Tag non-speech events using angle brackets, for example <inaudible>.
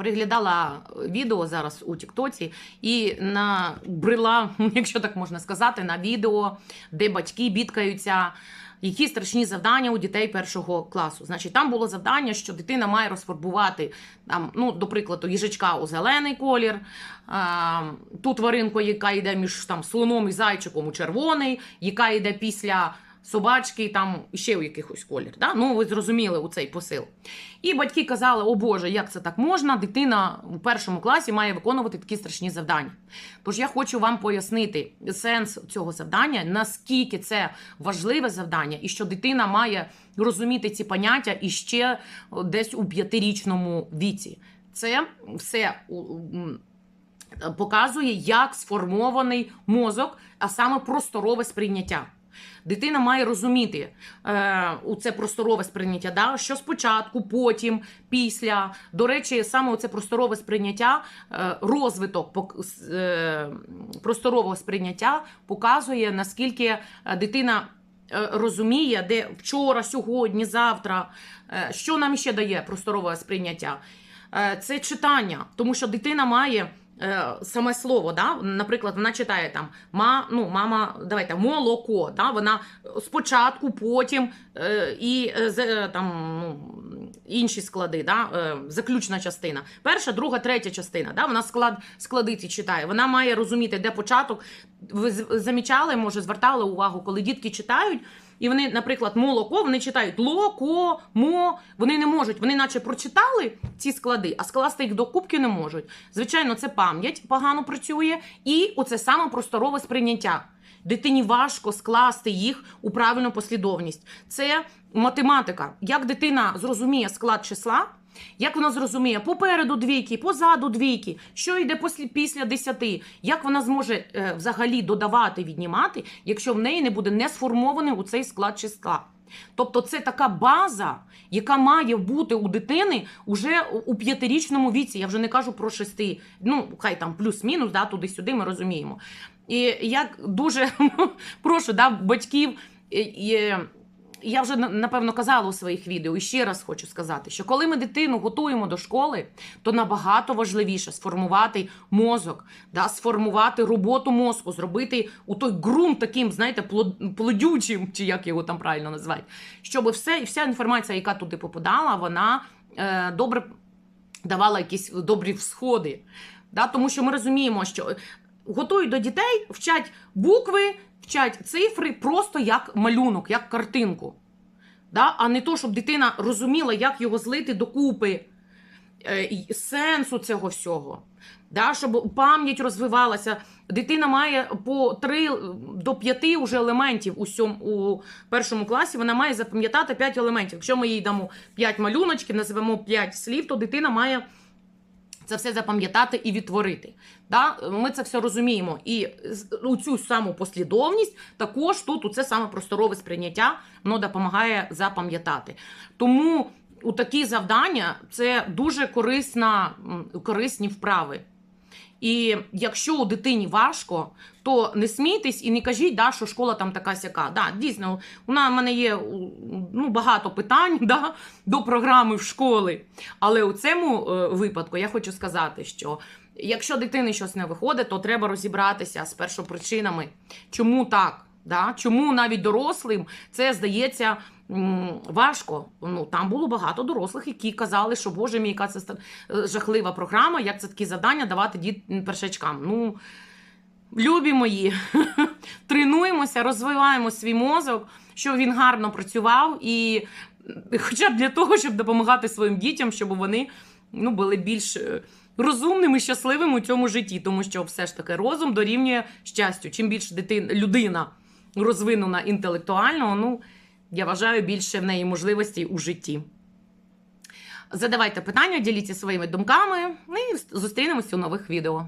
переглядала відео зараз у Тіктоці і набрила, <laughs> якщо так можна сказати, на відео, де батьки бідкаються. Які страшні завдання у дітей першого класу? Значить, там було завдання, що дитина має розфарбувати там, ну, до прикладу, їжачка у зелений колір, а, ту тваринку, яка йде між там слоном і зайчиком у червоний, яка йде після собачки, там ще у якихось колір. Да? Ну, ви зрозуміли у цей посил. І батьки казали: о Боже, як це так можна? Дитина у першому класі має виконувати такі страшні завдання. Тож я хочу вам пояснити сенс цього завдання, наскільки це важливе завдання, і що дитина має розуміти ці поняття іще десь у п'ятирічному віці. Це все показує, як сформований мозок, а саме просторове сприйняття. Дитина має розуміти е, у це просторове сприйняття, да? що спочатку, потім, після. До речі, саме це просторове сприйняття, е, розвиток е, просторового сприйняття показує, наскільки е, дитина е, розуміє, де вчора, сьогодні, завтра, е, що нам ще дає просторове сприйняття. Е, Це читання, тому що дитина має е, саме слово, да? наприклад, вона читає там ма, ну, мама, давайте молоко. Да? Вона спочатку, потім е, і е, е, там, ну, інші склади, да? е, заключна частина. Перша, друга, третя частина. Да? Вона склад, склади ці читає. Вона має розуміти, де початок. Ви замічали, може, звертали увагу, коли дітки читають. І вони, наприклад, молоко, вони читають локо, мо. Вони не можуть. Вони, наче прочитали ці склади, а скласти їх докупки не можуть. Звичайно, це пам'ять погано працює, і оце саме просторове сприйняття. Дитині важко скласти їх у правильну послідовність. Це математика. Як дитина зрозуміє склад числа, як вона зрозуміє попереду двійки, позаду двійки, що йде після, після десяти, як вона зможе е, взагалі додавати, віднімати, якщо в неї не буде не сформований у цей склад числа. Тобто це така база, яка має бути у дитини уже у- п'ятирічному віці. Я вже не кажу про шести, ну хай там плюс-мінус, да, туди-сюди ми розуміємо. І я дуже <laughs> прошу да, батьків. і- і, я вже напевно казала у своїх відео і ще раз хочу сказати, що коли ми дитину готуємо до школи, то набагато важливіше сформувати мозок, да, сформувати роботу мозку, зробити у той ґрунт таким, знаєте, плодючим, чи як його там правильно називають, щоб все, вся інформація, яка туди попадала, вона е, добре давала якісь добрі всходи. Да? Тому що ми розуміємо, що готують до дітей, вчать букви, вчать цифри просто як малюнок, як картинку. Да? А не то, щоб дитина розуміла, як його злити докупи, е, сенсу цього всього. Да? Щоб пам'ять розвивалася. Дитина має по 3 до 5 уже елементів у, сьом, у першому класі. Вона має запам'ятати 5 елементів. Якщо ми їй дамо 5 малюночків, називемо 5 слів, то дитина має це все запам'ятати і відтворити. Да? Ми це все розуміємо. І у цю саму послідовність також тут у це саме просторове сприйняття воно допомагає запам'ятати. Тому у такі завдання це дуже корисна, корисні вправи. І якщо у дитині важко, то не смійтесь і не кажіть, да, що школа там така сяка. Да, дійсно, у мене є ну, багато питань <laughs> да, до програми в школи. Але у цьому е, випадку я хочу сказати, що якщо дитини щось не виходить, то треба розібратися з першопричинами, чому так. Да? Чому навіть дорослим це здається важко? Ну там було багато дорослих, які казали, що Боже мій, яка це е, жахлива програма, як це такі завдання давати діт першачкам. Ну, любі мої, <laughs> тренуємося, розвиваємо свій мозок, щоб він гарно працював, і хоча б для того, щоб допомагати своїм дітям, щоб вони ну, були більш е, розумними, щасливими у цьому житті, тому що все ж таки розум дорівнює щастю. Чим більше дитина, людина розвинена інтелектуально, ну, я вважаю, більше в неї можливостей у житті. Задавайте питання, діліться своїми думками ну і зустрінемося у нових відео.